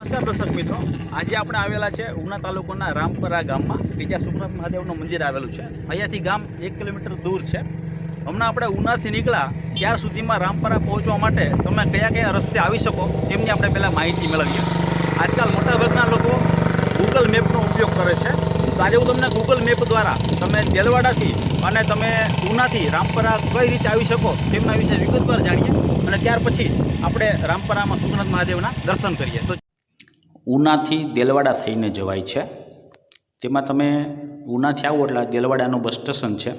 નમસ્કાર દર્શક મિત્રો. આજે આપણે આવેલા છે ઉના તાલુકાના રામપરા ગામમાં. બીજા સુખનાથ મહાદેવનું મંદિર આવેલું છે. અહીંયાથી ગામ એક કિલોમીટર દૂર છે. હમણાં આપણે ઉનાથી નીકળ્યા ત્યાર સુધીમાં રામપરા પહોંચવા માટે તમે કયા કયા રસ્તે આવી શકો તેમની આપણે પહેલાં માહિતી મેળવીએ. આજકાલ મોટાભાગના લોકો ગૂગલ મેપનો ઉપયોગ કરે છે. તો આજે હું તમને ગૂગલ મેપ દ્વારા તમે દેલવાડાથી અને તમે ઉનાથી રામપરા કઈ રીતે આવી શકો તેમના વિશે વિગતવાર જાણીએ અને ત્યાર પછી આપણે રામપરામાં સુખનાથ મહાદેવના દર્શન કરીએ. તો ઉનાથી દેલવાડા થઈને જવાય છે. તેમાં તમે ઉનાથી આવો એટલે દેલવાડાનું બસ સ્ટેશન છે.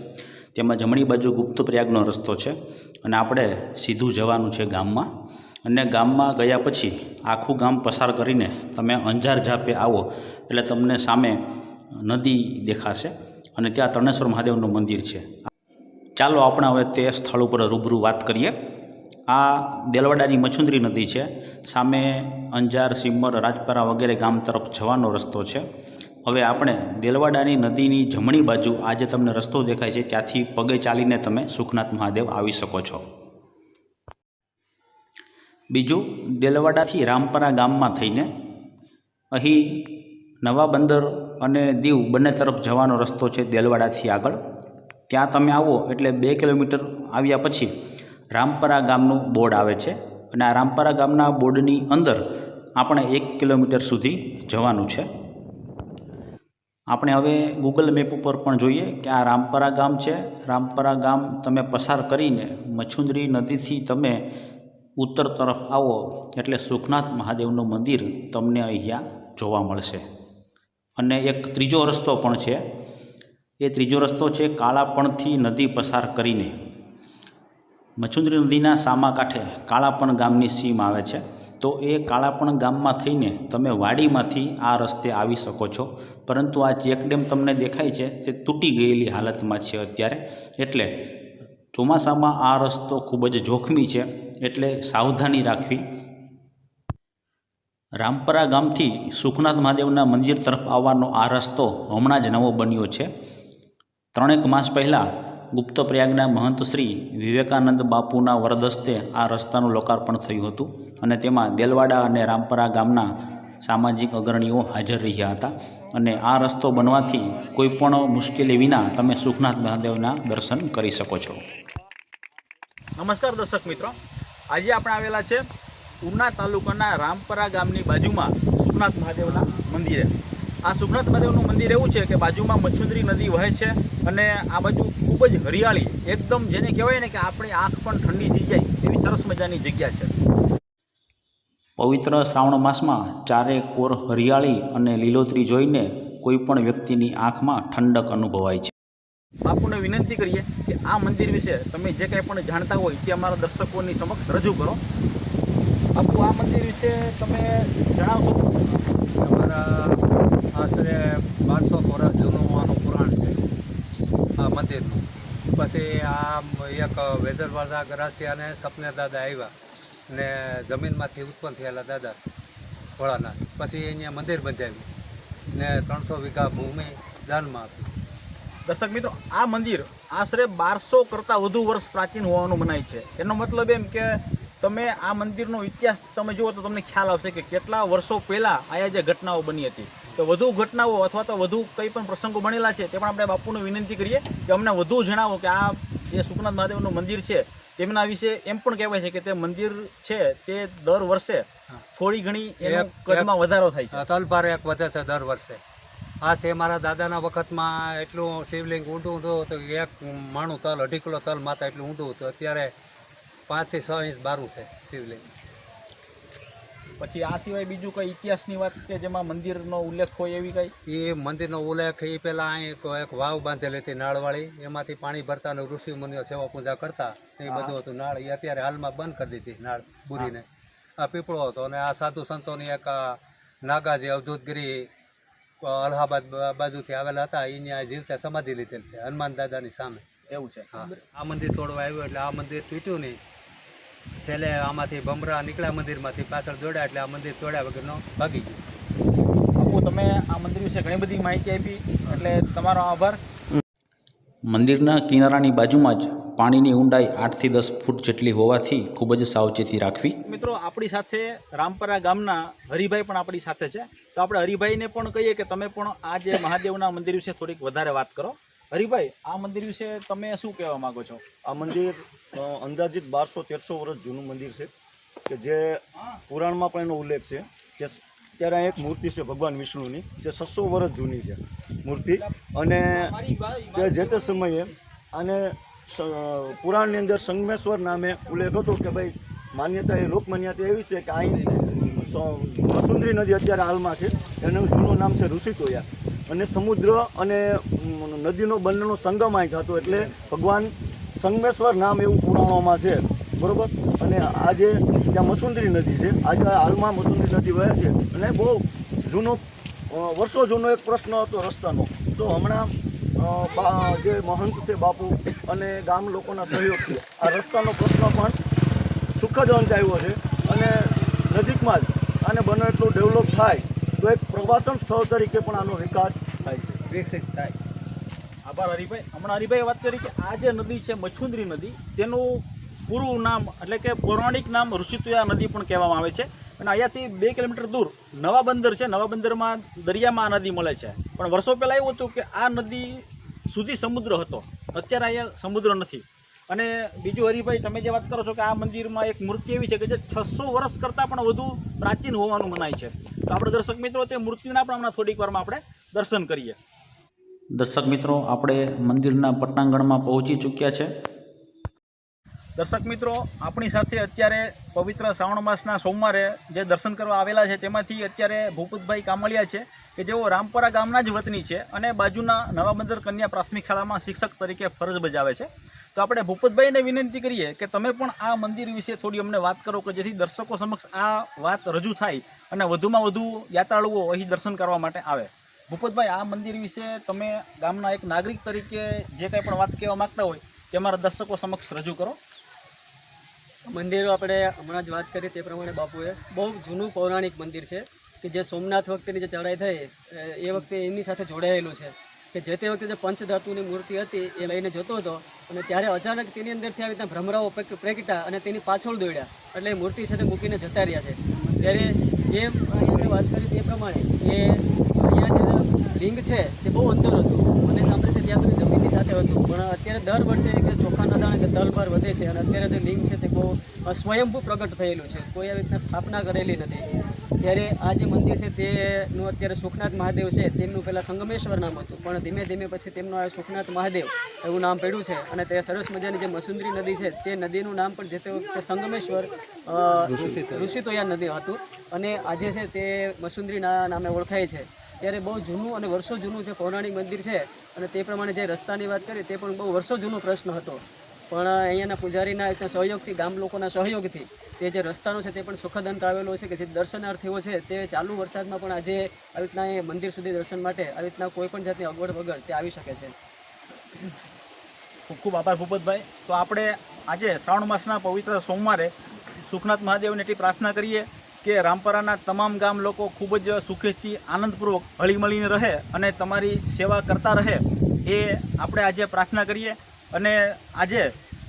તેમાં જમણી બાજુ ગુપ્ત પ્રયાગનો રસ્તો છે અને આપણે સીધું જવાનું છે ગામમાં. અને ગામમાં ગયા પછી આખું ગામ પસાર કરીને તમે અંજાર ઝાપે આવો એટલે તમને સામે નદી દેખાશે અને ત્યાં તરણેશ્વર મહાદેવનું મંદિર છે. ચાલો આપણે હવે તે સ્થળ ઉપર રૂબરૂ વાત કરીએ. આ દેલવાડાની મચુંદરી નદી છે. સામે અંજાર સિમર રાજપરા વગેરે ગામ તરફ જવાનો રસ્તો છે. હવે આપણે દેલવાડાની નદીની જમણી બાજુ આ જે તમને રસ્તો દેખાય છે. ત્યાંથી પગે ચાલીને તમે સુખનાથ મહાદેવ આવી શકો છો. બીજું, દેલવાડાથી રામપરા ગામમાં થઈને અહીં નવા બંદર અને દીવ બંને તરફ જવાનો રસ્તો છે દેલવાડાથી આગળ. ત્યાં તમે આવો એટલે બે કિલોમીટર આવ્યા પછી રામપરા ગામનું બોર્ડ આવે છે અને આ રામપરા ગામના બોર્ડની અંદર આપણે એક કિલોમીટર સુધી જવાનું છે. આપણે હવે ગૂગલ મેપ ઉપર પણ જોઈએ કે આ રામપરા ગામ છે. રામપરા ગામ તમે પસાર કરીને મછુંદરી નદીથી તમે ઉત્તર તરફ આવો એટલે સુખનાથ મહાદેવનું મંદિર તમને અહીંયા જોવા મળશે. અને એક ત્રીજો રસ્તો પણ છે. એ ત્રીજો રસ્તો છે કાળાપણથી નદી પસાર કરીને. મછુંદરી નદીના સામા કાંઠે કાળાપણ ગામની સીમ આવે છે. તો એ કાળાપણ ગામમાં થઈને તમે વાડીમાંથી આ રસ્તે આવી શકો છો. પરંતુ આ ચેકડેમ તમને દેખાય છે તે તૂટી ગયેલી હાલતમાં છે અત્યારે. એટલે ચોમાસામાં આ રસ્તો ખૂબ જ જોખમી છે. એટલે સાવધાની રાખવી. રામપરા ગામથી સુખનાથ મહાદેવના મંદિર તરફ આવવાનો આ રસ્તો હમણાં જ નવો બન્યો છે. ત્રણેક માસ પહેલાં ગુપ્ત પ્રયાગના મહંત શ્રી વિવેકાનંદ બાપુના વરદસ્તે આ રસ્તાનું લોકાર્પણ થયું હતું અને તેમાં દેલવાડા અને રામપરા ગામના સામાજિક અગ્રણીઓ હાજર રહ્યા હતા. અને આ રસ્તો બનવાથી કોઈ પણ મુશ્કેલી વિના તમે સુખનાથ મહાદેવના દર્શન કરી શકો છો. નમસ્કાર દર્શક મિત્રો. આજે આપણે આવેલા છે ઉના તાલુકાના રામપરા ગામની બાજુમાં સુખનાથ મહાદેવના મંદિરે. આ સુખનાથ મહાદેવનું મંદિર એવું છે કે બાજુમાં મચ્છુંદરી નદી વહે છે અને આ બાજુ ખૂબ જ હરિયાળી એકદમ જેને કહેવાય ને કે આપણી આંખ પણ ઠંડી થઈ જાય એવી સરસ મજાની જગ્યા છે. પવિત્ર શ્રાવણ માસમાં ચારે કોર હરિયાળી અને લીલોતરી જોઈને કોઈ પણ વ્યક્તિની આંખમાં ઠંડક અનુભવાય છે. બાપુને વિનંતી કરીએ કે આ મંદિર વિશે તમે જે કંઈ પણ જાણતા હોય તે અમારા દર્શકોની સમક્ષ રજૂ કરો. બાપુ આ મંદિર વિશે તમે જણાવશો? અમારા આશરે બારસો વર્ષ જૂનું આનું પુરાણ છે, આ મંદિરનું. પછી આ એક વેજરવાળા ગરાસિયાને સપને દાદા આવ્યા ને જમીનમાંથી ઉત્પન્ન થયેલા દાદા ભોળાનાથ પછી અહીંયા મંદિર બંધાવ્યું ને ત્રણસો વીઘા ભૂમિ દાનમાં આપી દર્શક મિત્રો, આ મંદિર આશરે બારસો કરતાં વધુ વર્ષ પ્રાચીન હોવાનું મનાય છે. એનો મતલબ એમ કે તમે આ મંદિરનો ઇતિહાસ તમે જુઓ તો તમને ખ્યાલ આવશે કે કેટલા વર્ષો પહેલાં આયા જે ઘટનાઓ બની હતી. તો વધુ ઘટનાઓ અથવા તો વધુ કંઈ પણ પ્રસંગો બનેલા છે તે પણ આપણે બાપુને વિનંતી કરીએ કે અમને વધુ જણાવો કે આ જે સુખનાથ મહાદેવનું મંદિર છે તેમના વિશે એમ પણ કહેવાય છે કે તે મંદિર છે તે દર વર્ષે થોડી ઘણી કદમાં વધારો થાય છે. તલભાર એક વધે છે દર વર્ષે. આ તે મારા દાદાના વખતમાં એટલું શિવલિંગ ઊંડું હતું તો એક માણું તલ અઢી કિલો તલ માતા એટલું ઊંડું હતું. અત્યારે પાંચથી છ ઇંચ બારું છે શિવલિંગ. પછી આ સિવાય બીજું કઈ ઇતિહાસની વાત કે જેમાં મંદિરનો ઉલ્લેખ હોય એવી કઈ? એ મંદિરનો ઉલ્લેખ એ પહેલાં અહીં એક વાવ બાંધેલી હતી નાળવાળી. એમાંથી પાણી ભરતા અને ઋષિ મુનિઓ સેવા પૂજા કરતા. એ બધું હતું નાળ. એ અત્યારે હાલમાં બંધ કરી દીધી નાળ બુરીને. આ પીપળો હતો અને આ સાધુ સંતોની એક નાગાજી અવધૂતગીરી અલ્હાબાદ બાજુથી આવેલા હતા. એની આ જીવતા સમાધિ લીધેલ છે હનુમાન દાદાની સામે. એવું છે. આ મંદિર તોડવા આવ્યું એટલે આ મંદિર તૂટ્યું નહીં. છેલ્લે આમાંથી ભમરા નીકળ્યા મંદિરમાંથી પાછળ દોડ્યા એટલે આ મંદિર તોડ્યા વગરનો ભાગી ગયું. બાપુ તમે આ મંદિર વિશે ઘણી બધી માહિતી આપી એટલે તમારો આભાર. મંદિરના કિનારાની બાજુમાં જ પાણીની ઊંડાઈ આઠથી દસ ફૂટ જેટલી હોવાથી ખૂબ જ સાવચેતી રાખવી. મિત્રો આપણી સાથે રામપરા ગામના હરિભાઈ પણ આપણી સાથે છે. તો આપણે હરિભાઈને પણ કહીએ કે તમે પણ આ જે મહાદેવના મંદિર વિશે થોડીક વધારે વાત કરો. હરિભાઈ, આ મંદિર વિશે તમે શું કહેવા માંગો છો? આ મંદિર અંદાજિત બારસો તેરસો વર્ષ જૂનું મંદિર છે, કે જે પુરાણમાં પણ એનો ઉલ્લેખ છે, કે ત્યારે એક મૂર્તિ છે ભગવાન વિષ્ણુની, જે છસો વર્ષ જૂની છે મૂર્તિ. અને તે જે તે સમયે આને પુરાણની અંદર સંગમેશ્વર નામે ઉલ્લેખ હતો કે ભાઈ, માન્યતા એ લોકમાન્યતા એવી છે કે અહીં વસુંધરી નદી અત્યારે હાલમાં છે, એનું જૂનું નામ છે ઋષિતોયા અને સમુદ્ર અને નદીનો બંનેનો સંગમ અહીં થતો એટલે ભગવાન સંગમેશ્વર નામ એવું પુરાણોમાં છે. બરાબર? અને આજે ત્યાં મસુંદરી નદી છે. આજે હાલમાં મસુંદરી નદી વહે છે. અને બહુ જૂનો વર્ષો જૂનો એક પ્રશ્ન હતો રસ્તાનો. તો હમણાં જે મહંત છે બાપુ અને ગામ લોકોના સહયોગથી આ રસ્તાનો પ્રશ્ન પણ સુખદ અંત આવ્યો છે. અને નજીકમાં જ આને બને એટલું ડેવલપ થાય તો એક પ્રવાસન સ્થળ તરીકે પણ આનો વિકાસ થાય છે. વિકસિત થાય. આભાર હરિભાઈ. હમણાં હરિભાઈ વાત કરી કે આ જે નદી છે મચ્છુંદરી નદી, તેનું પૂરું નામ એટલે કે પૌરાણિક નામ ઋષિતુયા નદી પણ કહેવામાં આવે છે. અને અહીંયાથી બે કિલોમીટર દૂર નવા બંદર છે. નવા બંદરમાં દરિયામાં આ નદી મળે છે. પણ વર્ષો પહેલાં એવું હતું કે આ નદી સુધી સમુદ્ર હતો. અત્યારે અહીંયા સમુદ્ર નથી. અને બીજું હરિભાઈ તમે જે વાત કરો છો કે આ મંદિરમાં એક મૂર્તિ એવી છે કે જે છસો વર્ષ કરતાં પણ વધુ પ્રાચીન હોવાનું મનાય છે. તો આપણે દર્શક મિત્રો તે મૂર્તિના પણ હમણાં થોડીક વારમાં આપણે દર્શન કરીએ. દર્શક મિત્રો આપણે મંદિરના પટ્ટાંગણમાં પહોંચી ચૂક્યા છે. દર્શક મિત્રો આપણી સાથે અત્યારે પવિત્ર શ્રાવણ માસના સોમવારે જે દર્શન કરવા આવેલા છે તેમાંથી અત્યારે ભૂપતભાઈ કામળિયા છે કે જેઓ રામપરા ગામના જ વતની છે અને બાજુના નવા બંદર કન્યા પ્રાથમિક શાળામાં શિક્ષક તરીકે ફરજ બજાવે છે. તો આપણે ભૂપતભાઈને વિનંતી કરીએ કે તમે પણ આ મંદિર વિશે થોડી અમને વાત કરો કે જેથી દર્શકો સમક્ષ આ વાત રજૂ થાય અને વધુમાં વધુ યાત્રાળુઓ અહીં દર્શન કરવા માટે આવે. ભૂપતભાઈ, આ મંદિર વિશે તમે ગામના એક નાગરિક તરીકે જે કંઈ પણ વાત કહેવા માગતા હોય તે અમારા દર્શકો સમક્ષ રજૂ કરો. મંદિરો આપણે હમણાં જ વાત કરી તે પ્રમાણે બાપુએ. બહુ જૂનું પૌરાણિક મંદિર છે કે જે સોમનાથ વખતેની જે ચઢાઈ થઈ, એ વખતે એની સાથે જોડાયેલું છે. કે જે તે વખતે જે પંચધાતુની મૂર્તિ હતી એ લઈને જતો હતો અને ત્યારે અચાનક તેની અંદરથી આવી રીતના ભ્રમરાઓ પ્રગટ્યા અને તેની પાછળ દોડ્યા. એટલે એ મૂર્તિ સાથે મૂકીને જતા રહ્યા છે. ત્યારે એ અહીંયા વાત કરી તે પ્રમાણે કે અહીંયા જે લિંગ છે તે બહુ અંતર હતું મને સાંભળે છે ત્યાં સુધી જમીનની સાથે હતું. પણ અત્યારે દર વર્ષે કે ચોખાના દાણે કે તલ પર વધે છે અને અત્યારે જે લિંગ છે તે બહુ સ્વયંભૂ પ્રગટ થયેલું છે. કોઈ આવી રીતના સ્થાપના કરેલી નથી. ત્યારે આ જે મંદિર છે તેનું અત્યારે સુખનાથ મહાદેવ છે, તેમનું પહેલાં સંગમેશ્વર નામ હતું. પણ ધીમે ધીમે પછી તેમનું આ સુખનાથ મહાદેવ એવું નામ પડ્યું છે અને તે સરસ મજાની જે મસુંદરી નદી છે, તે નદીનું નામ પણ જે તે વખતે સંગમેશ્વર ઋષિતોયા નદી હતું. અને આજે છે તે મસુંદરીના નામે ઓળખાય છે. ત્યારે બહુ જૂનું અને વર્ષો જૂનું જે પૌરાણિક મંદિર છે અને તે પ્રમાણે જે રસ્તાની વાત કરી તે પણ બહુ વર્ષો જૂનો પ્રશ્ન હતો. પણ અહીંયાના પૂજારીના સહયોગથી, ગામ લોકોના સહયોગથી તે જે રસ્તાનો છે તે પણ સુખદ અંત આવેલો છે કે જે દર્શનાર્થીઓ છે તે ચાલુ વરસાદમાં પણ આજે આવી રીતના એ મંદિર સુધી દર્શન માટે આવી રીતના કોઈ પણ જાતની અગવડ વગર તે આવી શકે છે. ખૂબ ખૂબ આભાર ભૂપતભાઈ. તો આપણે આજે શ્રાવણ માસના પવિત્ર સોમવારે સુખનાથ મહાદેવને એટલી પ્રાર્થના કરીએ કે રામપરાના તમામ ગામ લોકો ખૂબ જ સુખેથી આનંદપૂર્વક હળીમળીને રહે અને તમારી સેવા કરતા રહે એ આપણે આજે પ્રાર્થના કરીએ. અને આજે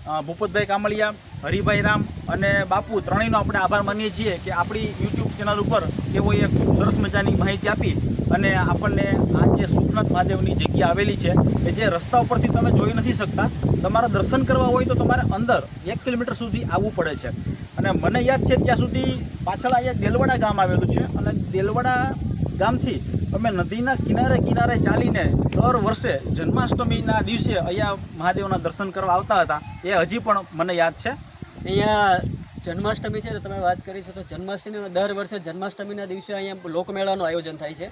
ભૂપતભાઈ કામળિયા હરિભાઈ રામ અને બાપુ ત્રણેયનો આપણે આભાર માનીએ છીએ કે આપણી યુટ્યુબ ચેનલ ઉપર તેઓએ ખૂબ સરસ મજાની માહિતી આપી અને આપણને આ જે સુખનાથ મહાદેવની જગ્યા આવેલી છે કે જે રસ્તા ઉપરથી તમે જોઈ નથી શકતા, તમારા દર્શન કરવા હોય તો તમારે અંદર એક કિલોમીટર સુધી આવવું પડે છે. અને મને યાદ છે ત્યાં સુધી પાછળ અહીંયા દેલવાડા ગામ આવેલું છે અને દેલવાડા ગામથી અમે નદીના કિનારે કિનારે ચાલીને દર વર્ષે જન્માષ્ટમીના દિવસે અહીંયા મહાદેવના દર્શન કરવા આવતા હતા. એ હજી પણ મને યાદ છે. અહીંયા જન્માષ્ટમી છે તો તમે વાત કરી છે તો જન્માષ્ટમી દર વર્ષે જન્માષ્ટમીના દિવસે અહીંયા લોકમેળાનું આયોજન થાય છે.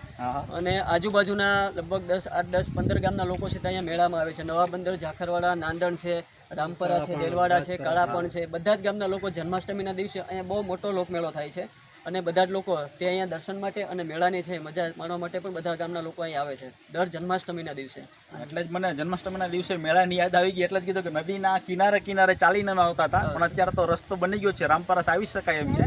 અને આજુબાજુના લગભગ દસ આઠ દસ પંદર ગામના લોકો છે તે અહીંયા મેળામાં આવે છે. નવા બંદર ઝાખરવાડા નાંદણ છે રામપરા છે દેલવાડા છે કાળાપણ છે. બધા જ ગામના લોકો જન્માષ્ટમીના દિવસે અહીંયા બહુ મોટો લોકમેળો થાય છે. અને બધા જ લોકો તે અહીંયા દર્શન માટે અને મેળાની છે મજા માણવા માટે પણ બધા ગામના લોકો અહીંયા આવે છે. દર જન્માષ્ટમીના દિવસે. એટલે જ મને જન્માષ્ટમીના દિવસે મેળાની યાદ આવી ગઈ એટલે જ કીધું કે નદીના કિનારે કિનારે ચાલીને આવતા હતા. પણ અત્યારે તો રસ્તો બની ગયો છે. રામપરાથી આવી શકાય એમ છે.